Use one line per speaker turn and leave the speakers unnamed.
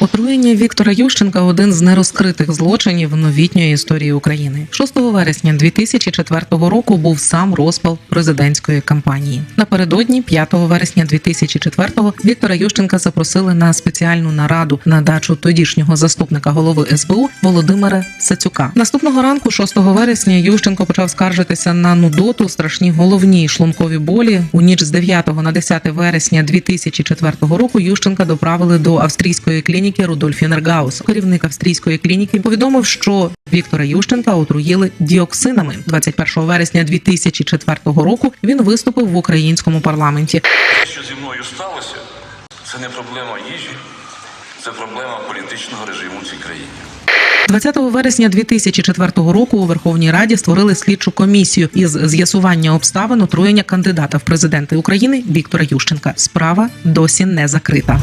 Отруєння Віктора Ющенка один з нерозкритих злочинів новітньої історії України. 6 вересня 2004 року був сам розпал президентської кампанії. Напередодні 5 вересня 2004-го Віктора Ющенка запросили на спеціальну нараду на дачу тодішнього заступника голови СБУ Володимира Сацюка. Наступного ранку, 6 вересня, Ющенко почав скаржитися на нудоту, страшні головні шлункові болі. У ніч з 9 на 10 вересня 2004 року Ющенка доправили до австрійської клініки Рудольф Інергаус. Керівник австрійської клініки повідомив, що Віктора Ющенка отруїли діоксинами. 21 вересня 2004 року він виступив в українському парламенті.
Що зі мною сталося, це не проблема їжі, це проблема політичного режиму в цій країні.
20 вересня 2004 року у Верховній Раді створили слідчу комісію із з'ясування обставин отруєння кандидата в президенти України Віктора Ющенка. Справа досі не закрита.